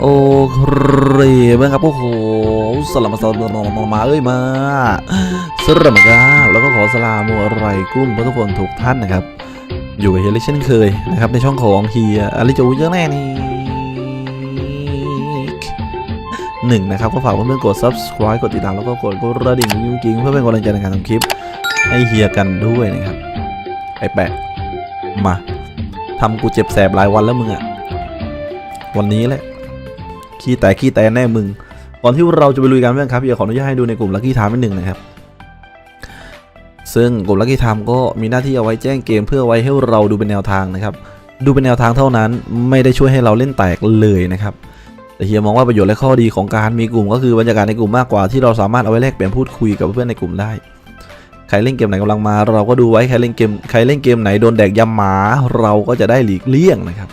โอ้ครีบ้างครับโอ้โหสลัมมาสลัมมามาเอ้ยมาสลัมกาแล้วก็ขอสลามูอะไรกุ้มเพื่อนทุกคนทุกท่านนะครับ อยู่กับเฮียลิเช่นเคยนะครับ ในช่องของเฮียอลิจูเยอะแน่นี่หนึ่งนะครับ ก็ฝากเพื่อนๆกด subscribe กดติดตามแล้วก็กดกระดิ่งกิ้งเพื่อเป็นกำลังใจในการทำคลิป ให้เฮียกันด้วยนะครับไอแปะมาทำกูเจ็บแสบหลายวันแล้วมึงอะ วันนี้แหละ ขี้แต่ขี้แต่แน่มึง ก่อนที่เราจะไปลุยกันเพื่อนครับอยากขออนุญาตให้ดูในกลุ่มลั c กี้ i ท e นิดหนึ่งนะครับ ซึ่งกลุ่มลั c กี้ i ท e ก็มีหน้าที่เอาไว้แจ้งเกมเพื่อไว้ให้เราดูเป็นแนวทางนะครับ ดูเป็นแนวทางเท่านั้น ไม่ได้ช่วยให้เราเล่นแตกเลยนะครับแต่เฮียมองว่าประโยชน์และข้อดีของการมีกลุ่มก็คือบรรยากาศในกลุ่มมากกว่าที่เราสามารถเอาไว้แลกเปลี่ยนพูดคุยกับเพื่อนในกลุ่มได้ ใครเล่นเกมไหนกำลังมา เราก็ดูไว้ใครเล่นเกมใครเล่นเกมไหนโดนแดกยำหมาเราก็จะได้หลีกเลี่ยงนะครับ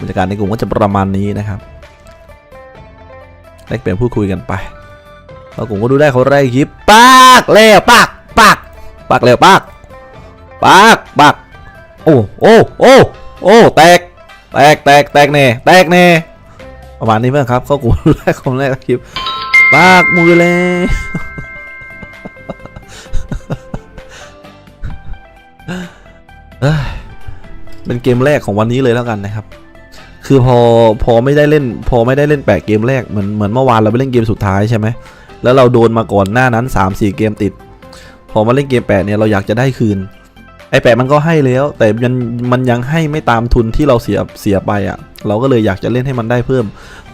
บรรยากาศในกลุ่มก็จะประมาณนี้นะครับแลกเปลี่ยนพูดคุยกันไปแล้วกลุ่มก็ดูได้เขาไล่คลิปปากแล้วปากปากปากแล้วปากปากปากโอ้โอ้โอ้โอ้แตกแตกแตกแตกแน่แตกแน่ประมาณนี้เพื่อนครับเขากลุ่มดูได้คนแรกคลิปปากมือเลยเอ้ยเป็นเกมแรกของวันนี้เลยแล้วกันนะครับ คือพอพอไม่ได้เล่น พอไม่ได้เล่นแปะเกมแรกเหมือนเหมือนเมื่อวานเราไปเล่นเกมสุดท้ายใช่ไหมแล้วเราโดนมาก่อนหน้านั้น 3-4 เกมติด พอมาเล่นเกมแปะเนี่ยเราอยากจะได้คืน ไอแปะมันก็ให้แล้ว แต่มันมันยังให้ไม่ตามทุนที่เราเสียเสียไปอะ่ะ เราก็เลยอยากจะเล่นให้มันได้เพิ่ม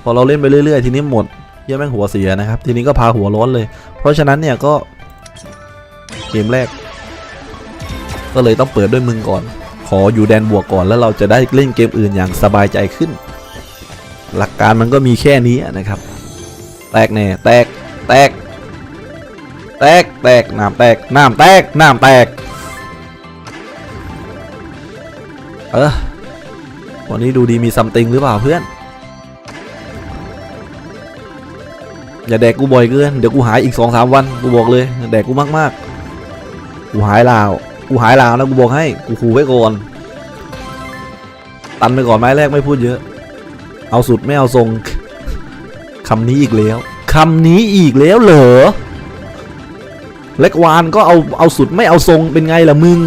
พอเราเล่นไปเรื่อย ๆ ทีนี้หมดเยอะแม่งหัวเสียนะครับ ทีนี้ก็พาหัวร้อนเลย เพราะฉะนั้นเนี่ยก็เกมแรก ก็เลยต้องเปิดด้วยมึงก่อน ขออยู่แดนบวกก่อนแล้วเราจะได้เล่นเกมอื่นอย่างสบายใจขึ้น หลักการมันก็มีแค่นี้นะครับ แตกแน่แตกแตก แตกแตกน้ำแตกน้ำแตกน้ำแตกเออวันนี้ดูดีมีซัมติงหรือเปล่าเพื่อน อย่าแดกกูบ่อยเกิน เดี๋ยวกูหายอีกสองสามวัน กูบอกเลย แดกกูมากๆ กูหายลาว กูหายลาวนะกูบอกให้กูขู่ไว้ก่อนตันไปก่อนไม้แรกไม่พูดเยอะ เอาสุดไม่เอาทรงคำนี้อีกแล้วคำนี้อีกแล้วเหรอเล็กวานก็เอาเอาสุดไม่เอาทรงเป็นไงล่ะมึง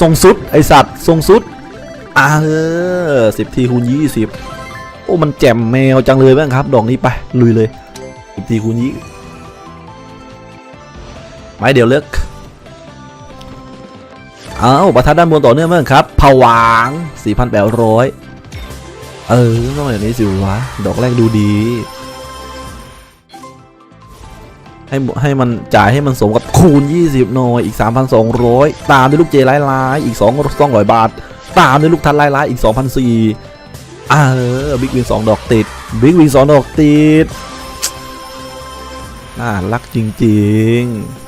ทรงสุดไอสัตว์ทรงสุดอ่าเออสิบทีคูณยี่สิบโอ้มันแจ่มแมวจังเลยบ้างครับ ดอกนี้ไปลุยเลยสิบทีคูณยี่ไม้เดี๋ยวเลิก อาประทัดด้านบนต่อเนื่องมั้งครับผวาง4,800 เออต้องแบบนี้สิวะ ดอกแรกดูดี ให้ให้มันจ่ายให้มันสมกับคูณ 20 หน่อย อีก 3,200 ตามด้วยลูกเจไล่ล้ายๆอีก2 200 บาท ตามด้วยลูกทัดไล่ล้ายๆอีก 2,400อ่าเออบิ๊กวิงดอกติด บิ๊กวิงดอกติด น่ารักจริง ๆ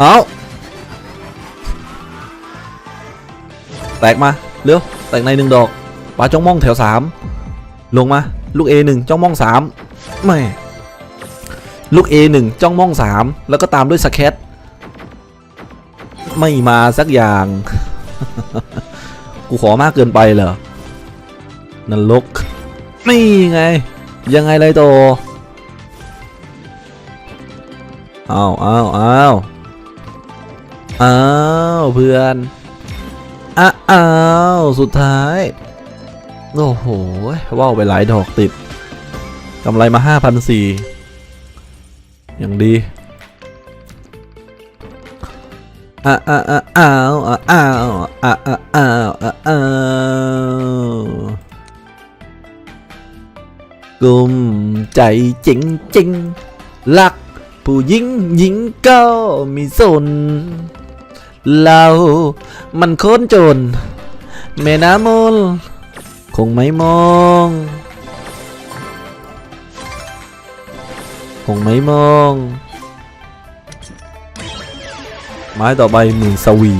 เอาแตกมา เร็ว แตกในหนึ่งดอกปาจ้องมองแถวสามลงมา ลูก A1 จ้องมองสามไม่ลูก A1 จ้องมองสามแล้วก็ตามด้วยสแคตไม่มาสักอย่าง กูขอมากเกินไปเหรอนันลกนี่ไง ยังไงเลยโตอ้าวอ้าวอ้าว อ้าวเพื่อนอ้าวสุดท้าย โอ้โหว่าวไปหลายดอกติดกำไรมาห้าพันสี่อย่างดีอ้าวอ้าวอ้าวอ้าวอ้าวอ้าวอ้าวกลุ่มใจจริงจริงรักผู้หญิงหญิงก็มีสน เรามันโคนจนแม่น้ำมนคงไม่มองคงไม่มอง ไม้ต่อไปหมื่นสวี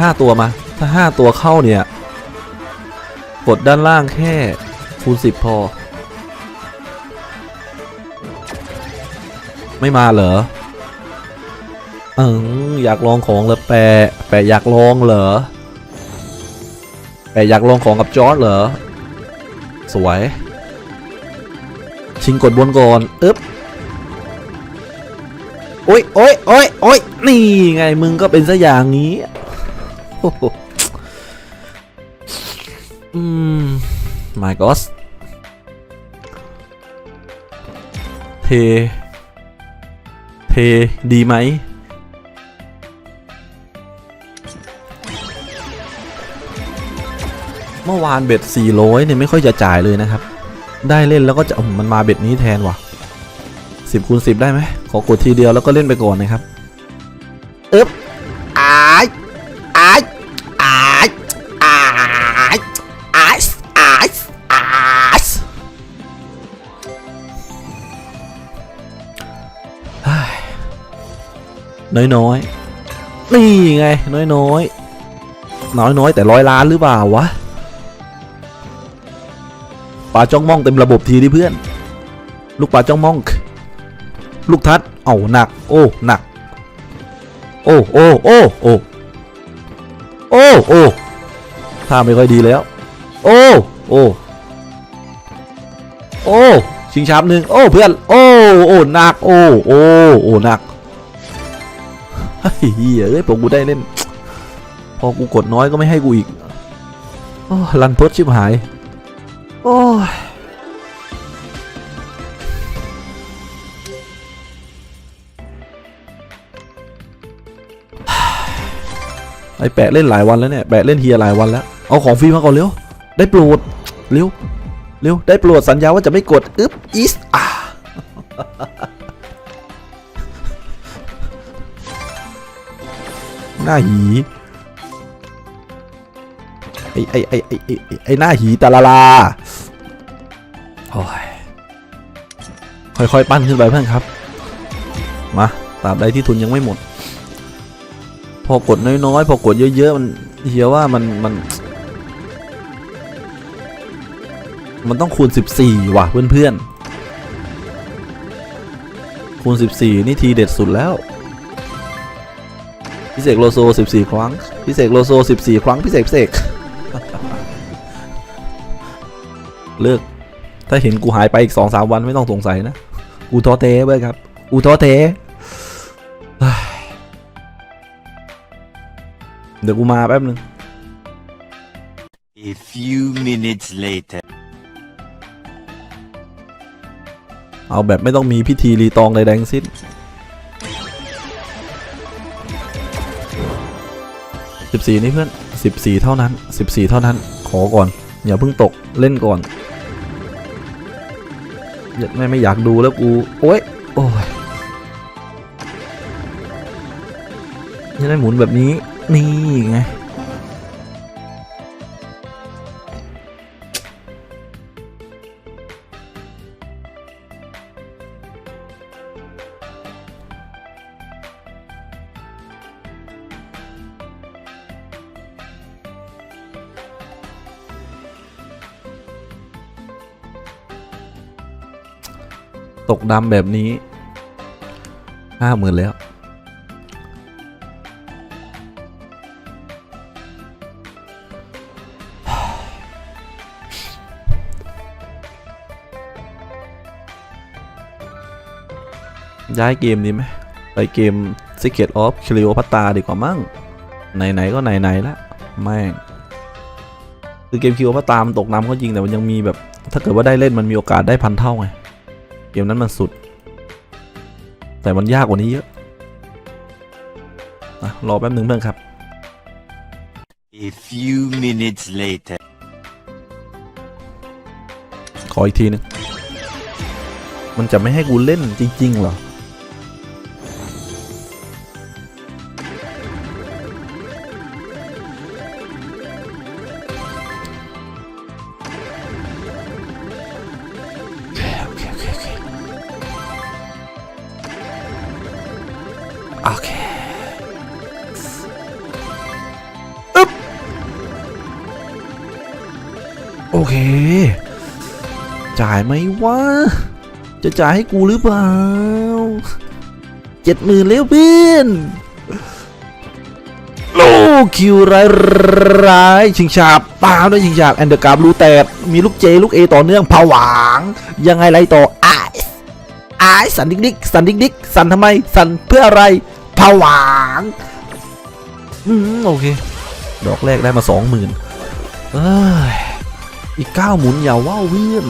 ห้าตัวมา ถ้าห้าตัวเข้าเนี่ย กดด้านล่างแค่คูณสิบพอ ไม่มาเหรอ เอออยากลองของเหรอแปะแปะอยากลองเหรอแปะอยากลองของกับจอร์ดเหรอ สวย ชิงกดบนก่อนอึ๊บโอ้ยโอ้ยโอ้ยโอ้ยนี่ไงมึงก็เป็นซะอย่างนี้โอ้โหอืม my god เท เท ดีไหม เมื่อวานเบ็ด400เนี่ยไม่ค่อยจะจ่ายเลยนะครับ ได้เล่นแล้วก็จะมันมาเบ็ดนี้แทนว่ะ10คูณ10 ได้ไหมขอกดทีเดียวแล้วก็เล่นไปก่อนนะครับอึ๊บอายอายอายอายอายอายอายน้อยน้อยนี่ไง น้อยน้อยน้อยน้อยแต่ร้อยล้านหรือเปล่าวะ ปลาจ้องมองเต็มระบบทีดิเพื่อน ลูกปลาจ้องมอง ลูกทัด เอาหนัก โอ้หนัก โอ้โอ้โอ้โอ้โอ้โอ้ท่าไม่ค่อยดีแล้ว โอ้โอ้โอ้ชิงช้ำหนึ่งโอ้เพื่อน โอ้โอ้หนัก โอ้โอ้โอ้หนักเฮ้ยเหี้ยเอ้ยผมกูได้เล่น พอกูกดน้อยก็ไม่ให้กูอีกอลันทดชิบหาย โอ้ยไอแปะเล่นหลายวันแล้วเนี่ย แปะเล่นเฮียหลายวันแล้ว เอาของฟรีมาก่อนเร็ว ได้โปรด เร็ว เร็ว ได้โปรดสัญญาว่าจะไม่กด อึ๊บอีสอ่าหน้าหี ไอไอไอไอไอ้ไอ้ไอหน้าหีตาลาลา โอ้ยค่อยๆ ปั้นขึ้นไปเพื่อนครับ มาตราบใดที่ทุนยังไม่หมด พอกดน้อยๆ พอกดเยอะๆ มันเฮียว่ามันมัน มันต้องคูณ 14 ว่ะเพื่อนๆ คูณ 14 นี่ทีเด็ดสุดแล้วพิเศษโลโซ 14 ครั้งพิเศษโลโซ 14 ครั้งพิเศษพิเศษเลิก ถ้าเห็นกูหายไปอีก2-3วันไม่ต้องสงสัยนะ กูท้อเทเว้ยครับ กูท้อเทเดี๋ยวกูมาแป๊บนึง A few minutes later. เอาแบบไม่ต้องมีพิธีรีตองใดๆทั้งสิ้น14 นี่เพื่อน 14 เท่านั้น 14 เท่านั้น ขอก่อน อย่าเพิ่งตก เล่นก่อนอย่า ไม่ไม่อยากดูแล้วกูโอ้ยโอ้ยยังได้หมุนแบบนี้นี่ไง ตกดำแบบนี้ห้าหมื่นแล้ว ย้ายเกมดีไหมไปเกม Secret of Cleopatra ดีกว่ามั้งไหน ๆ ก็ไหน ๆ ละแม่งคือเกม Cleopatra มันตกน้ำก็จริงแต่มันยังมีแบบ ถ้าเกิดว่าได้เล่นมันมีโอกาสได้พันเท่าไง มนั้นมันสุด แต่มันยากกว่านี้เยอะอะรอแป๊บหนึ่งเพื่อนครับ A few minutes later. ขออีกทีหนึง มันจะไม่ให้กูเล่นจริง ๆ เหรอโอายไหมวะ จะจ่ายให้กูหรือเปล่าเจ็ดหมื่นแล้วเพื่อนโอ้คิวร้ายร้ายชิงฉาบตามด้วยชิงฉาบแอนเดอร์การ์บลูแตดมีลูกเจลูกเอต่อเนื่องผวาง ยังไงไรต่อไอซ์ไอซ์สันดิกดิกสันดิกดิกสันทำไม สันเพื่ออะไรผวางอืมโอเค ดอกแรกได้มาสองหมื่นเอ้ยอีกเก้าหมุนอย่าว่าวเวียน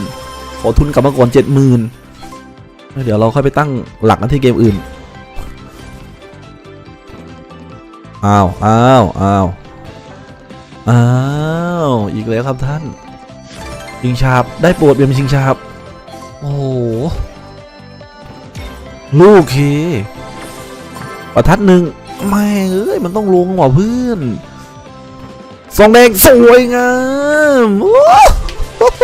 ขอทุนกลับมาก่อนเจ็ดหมื่นเดี๋ยวเราค่อยไปตั้งหลักกันที่เกมอื่น อ้าว อ้าว อ้าว อ้าว อีกแล้วครับท่าน ชิงชาบ ได้โปรดเป็นชิงชาบ โอ้โห ลูกเค ประทัดหนึ่งไม่เอ้ย มันต้องลงว่ะเพื่อนซองแดงสวยงามโอ้โห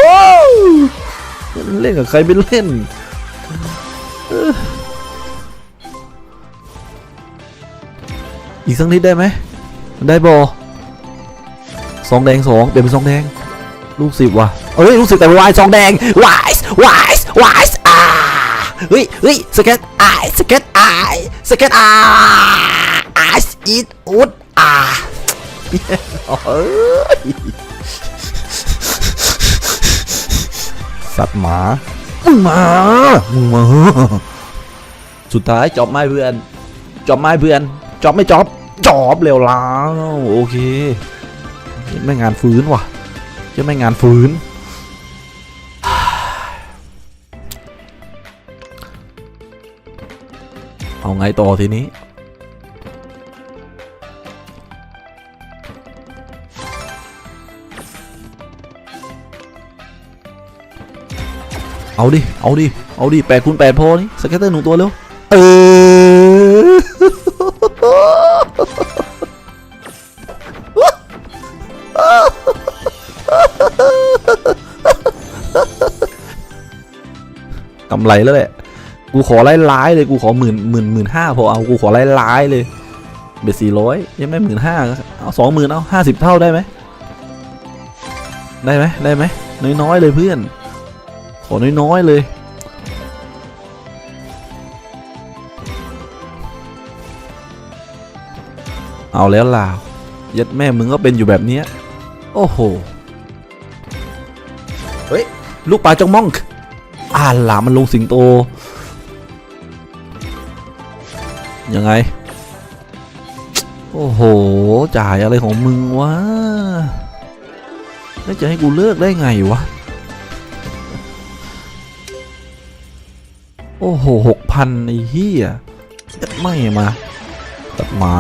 เล่นกับใครไม่เล่นอีกสักนิดได้ไหมได้บอซองแดงสองเปลี่ยนเป็นซองแดง ลูกสิบว่ะเอ้ยลูกสิบแต่วายซองแดงวายวายวายอ่าเฮ้ยเฮ้ยสเก็ตไอสเก็ตไอสเก็ตไอไอส์อีทอุดอ่าเอ้ย สัตว์หมามึงมามึงมาสุดท้ายจอบไม่เพื่อน จอบไม่เพื่อน จอบไม่จอบ จอบเร็วล้วโอเคไม่งานฟื้นว่ะจะไม่งานฟื้น เอาไงต่อทีนี้ เอาดิ เอาดิ เอาดิแปดคูณแปดพอนี่สเก็ตเตอร์หนึ่งตัวเร็ว เออกำไรแล้วแหละ กูขอไล่ร้ายเลย กูขอหมื่นหมื่นหมื่นห้าพอเอา กูขอไล่ร้ายเลย เบ็ดสี่ร้อยยังไม่หมื่นห้าเอาสองหมื่นเอาห้าสิบเท่าได้ไหม ได้ไหมได้ไหมน้อยๆเลยเพื่อน ขอน้อยๆเลยเอาแล้วล่ะยัดแม่มึงก็เป็นอยู่แบบเนี้ยโอ้โห เฮ้ย ลูกปลาจงม่องอ่าหลามันลงสิงโต ยังไง โอ้โห จ่ายอะไรของมึงวะ แล้วจะให้กูเลิกได้ไงวะ โอ้โหหกพันไอ้เหี้ยไม่มาตัดหมา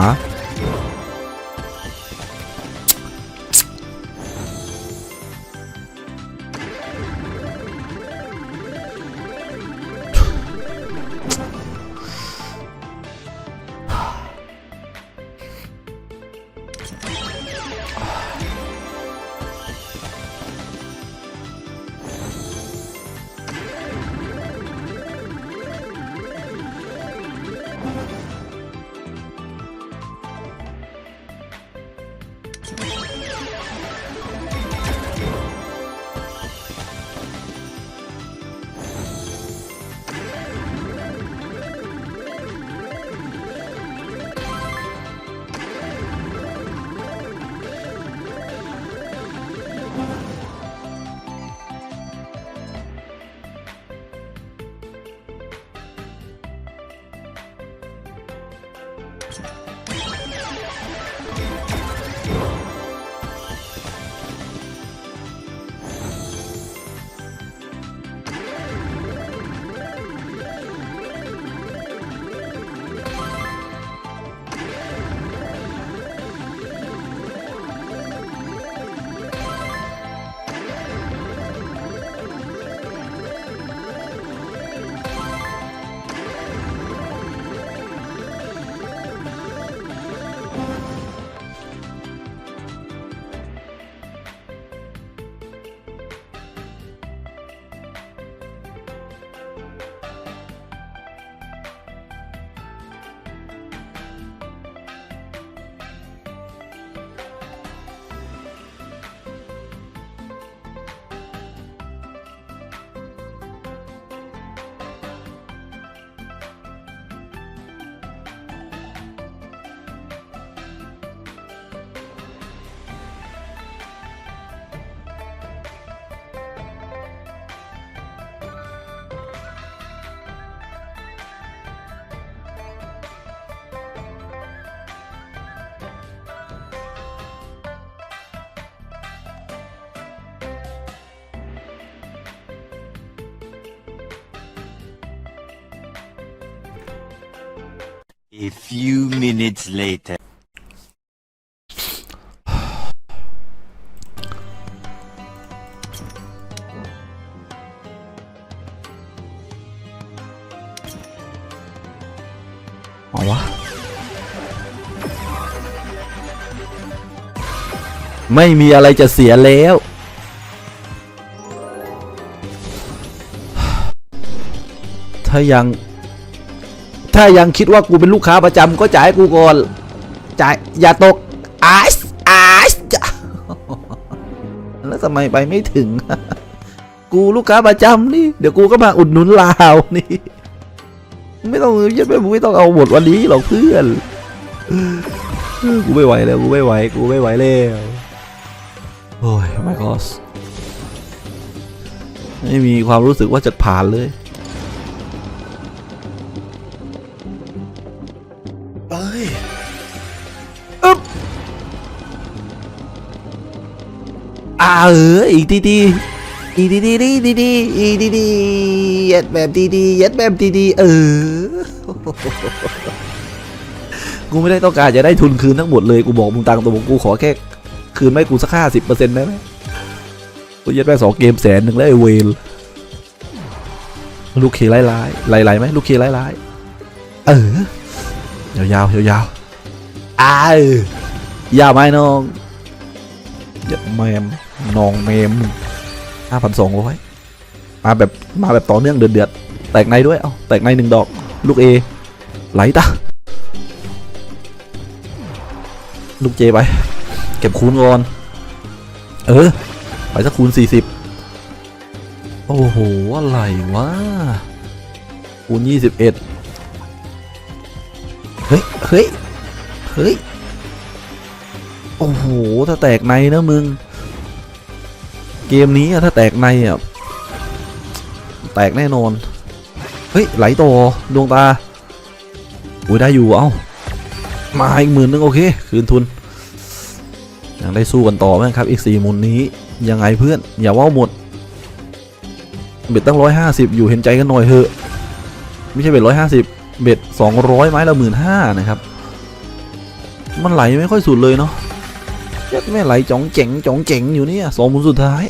A few minutes later. เอาวะ ไม่มีอะไรจะเสียแล้ว ถ้ายัง ถ้ายังคิดว่ากูเป็นลูกค้าประจำก็จ่ายให้กูก่อนจ่ายอย่าตกไอซ์ไอซ์แล้วทำไมไปไม่ถึง กูลูกค้าประจำนี่ เดี๋ยวกูก็มาอุดหนุนลาวนี่ ไม่ต้องยัดไมึงไม่ต้องเอาบทวันนี้หรอกเพื่อน กูไม่ไหวแล้ว กูไม่ไหว กูไม่ไหวแล้ว โอ้ยไม่กอสไม่มีความรู้สึกว่าจะผ่านเลย เอออีกทีดีอีกทีดีดีดีดีอีกทีดียัดแบบดีดียัดแบบดีดีเออกูไม่ได้ต้องการจะได้ทุนคืนทั้งหมดเลยกูบอกมึงตังตัวกูขอแค่คืนไม่กูสักห้าสิบเปอร์เซ็นต์ได้ไหมกูยัดไปสองเกมแสนหนึ่งแล้วไอเวลลูกเคไล่ไล่ไล่ไล่ไหมลูกเคไล่ไล่เออยาวยาวยาวอ้าเออยาวไหมน้องยัดแมม น้องแมมห้าพันสองร้อยมาแบบมาแบบต่อเนื่องเดือดเดือดๆแตกในด้วย เอ้าแตกในหนึ่งดอก ลูกเอไหลตาลูกเจไป เก็บคูณก่อน เออ ไปสักคูณสี่สิบโอ้โห อะไรวะ คูณยี่สิบเอ็ดเฮ้ย เฮ้ย เฮ้ย โอ้โห ถ้าแตกในนะมึง เกมนี้ถ้าแตกในอะแตกแน่นอน เฮ้ย ไหลต่อดวงตาอุ้ยได้อยู่ เอ้า มาอีกหมื่นนึงโอเค คืนทุน ยังได้สู้กันต่อไหมครับ อีกสี่หมุนนี้ ยังไงเพื่อน อย่าว่าหมด เบ็ดตั้งร้อยห้าสิบอยู่เห็นใจกันหน่อยเถอะ ไม่ใช่เบ็ดร้อยห้าสิบเบ็ดสองร้อยไม้ละหมื่นห้านะครับ มันไหลไม่ค่อยสุดเลยเนาะ ยัดแม่ไหลจ่องเจ๋งจ่องเจ๋งอยู่เนี่ยสองมุนสุดท้าย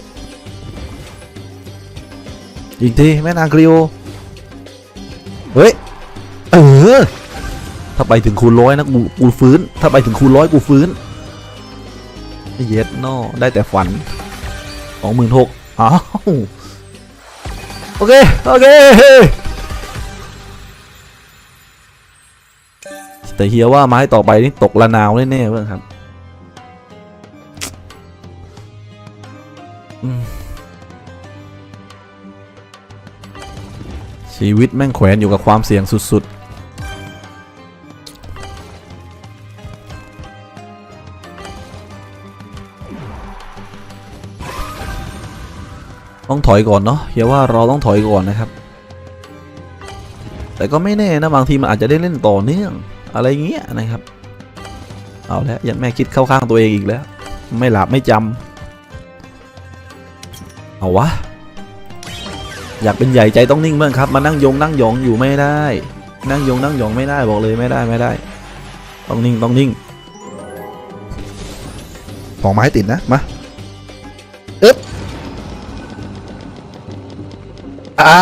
อีกทีแม่นางคลีโอ เฮ้ย เออ ถ้าไปถึงคูณร้อยนะกูกูฟื้น ถ้าไปถึงคูณร้อยกูฟื้น เย็ดนอได้แต่ฝันสองหมื่นหกอ้าวโอเค โอเคแต่เฮียว่าไม้ต่อไปนี่ตกละนาวแน่ๆเพื่อนครับ ชีวิตแม่งแขวนอยู่กับความเสี่ยงสุดๆ ต้องถอยก่อนเนาะอย่าว่าเราต้องถอยก่อนนะครับ แต่ก็ไม่แน่นะบางทีมันอาจจะได้เล่นต่อเนื่อง อะไรเงี้ยนะครับ เอาแล้วยังแม่คิดเข้าข้างตัวเองอีกแล้ว ไม่หลับไม่จำเอาวะ อยากเป็นใหญ่ใจต้องนิ่งบ้างครับ มานั่งยงนั่งหยองอยู่ไม่ได้ นั่งยงนั่งหยองไม่ได้บอกเลยไม่ได้ไม่ได้ ต้องนิ่งต้องนิ่งสองไม้ติดนะมาอึ๊บอ่า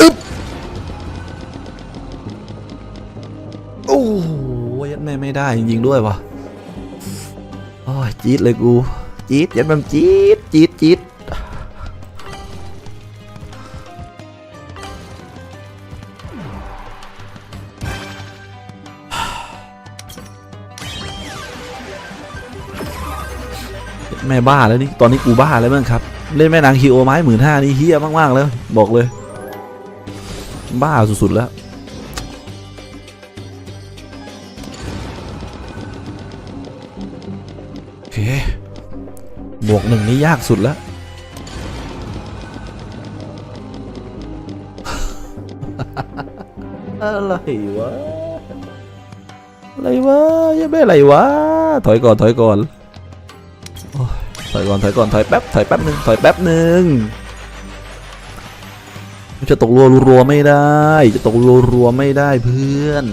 อึ๊บโอ้โหยัดแม่ไม่ได้จริงๆด้วยวะโอ้ยจี๊ดเลยกูจี๊ดยัดแบบจี๊ดจี๊ดจี๊ด บ้าแล้วนี่ตอนนี้กูบ้าแล้วมั้งครับ เล่นแม่นางคีโอไม้หมื่นห้านี่เฮี้ยมากๆแล้ว บอกเลย บ้าสุดๆแล้วโอเคบวกหนึ่งนี่ยากสุดแล้วอะไรวะ อะไรวะยังไม่อะไรวะ ถอยก่อน ถอยก่อน อยก่อนถอยก่อนถอยแป๊บถอยแป๊บหนึ่งถอยแป๊บหนึ่งจะตกรัวรัวไม่ได้ จะตกรัวรัวไม่ได้เพื่อน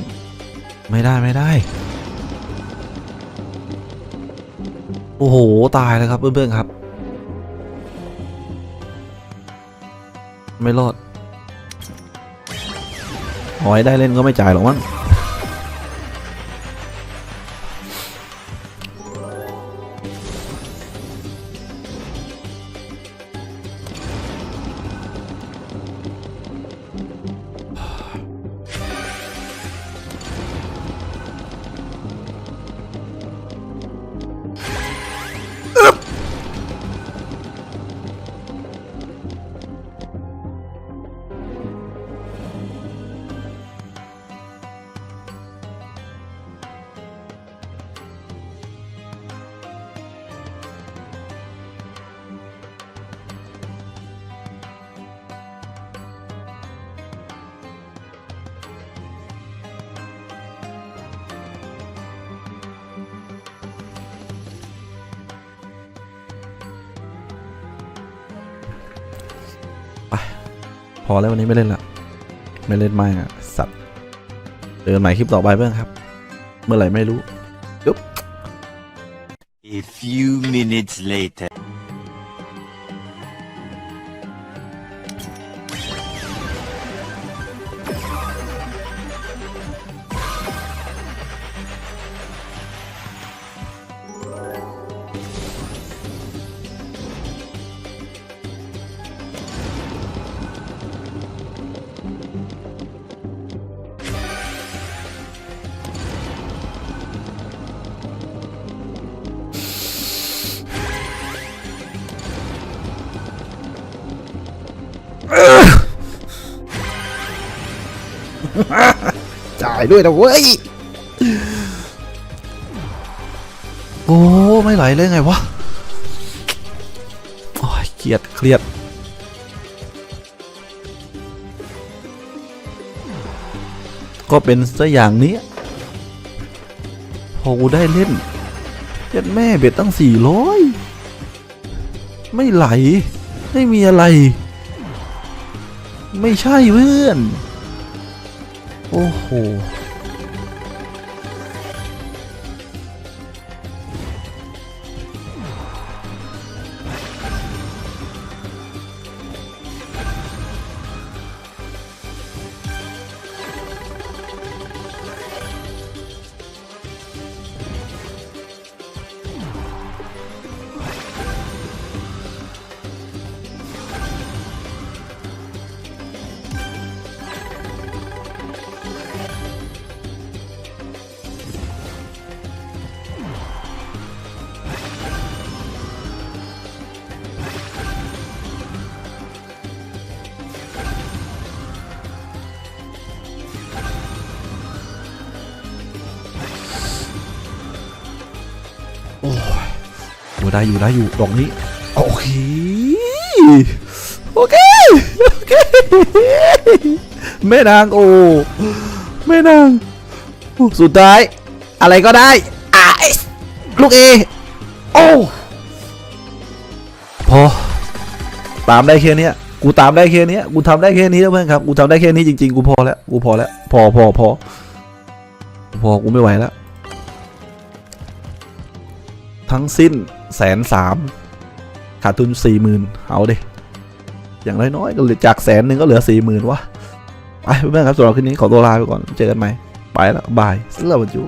ไม่ได้ไม่ได้ โอ้โหตายแล้วครับเพื่อนๆครับ ไม่รอดหอยได้เล่นก็ไม่จ่ายหรอกมั้ง อแล้ววันนี้ไม่เล่นละไม่เล่นไม่อะสัตว์เจอกันใหม่คลิปต่อไปเพื่อนครับ เมื่อไหร่ไม่รู้ A few minutes later. จ่ายด้วยนะเว้ย โอ้ ไม่ไหลเลยไงวะ โอ้ยเครียดเครียดก็เป็นซะอย่างนี้ พอกูได้เล่นเจ็ดแม่เบ็ดตั้งสี่ร้อยไม่ไหล ไม่มีอะไร ไม่ใช่เพื่อน โอ้ ได้อยู่ได้อยู่ดอกนี้โอเคโอเคโอเคแม่นางโอ้แม่นางโอ้สุดท้าย อะไรก็ได้อะไอ้ลูกเอโอ้พอตามได้แค่เนี้ยกูตามได้แค่เนี้ยกูทำได้แค่นี้แล้วเพื่อนครับกูทำได้แค่นี้จริงๆกูพอแล้วกูพอแล้วพอพอพอพอกูไม่ไหวแล้วทั้งสิ้น แสนสามขาดทุนสี่หมื่นเอาเดอย่างน้อยๆก็เหลือจากแสนหนึ่งก็เหลือสี่หมื่นวะไปเพื่อนครับสำหรับคลิปนี้ขอตัวลาไปก่อนเจอกันใหม่ไปแล้วบายสำหรับวันจุ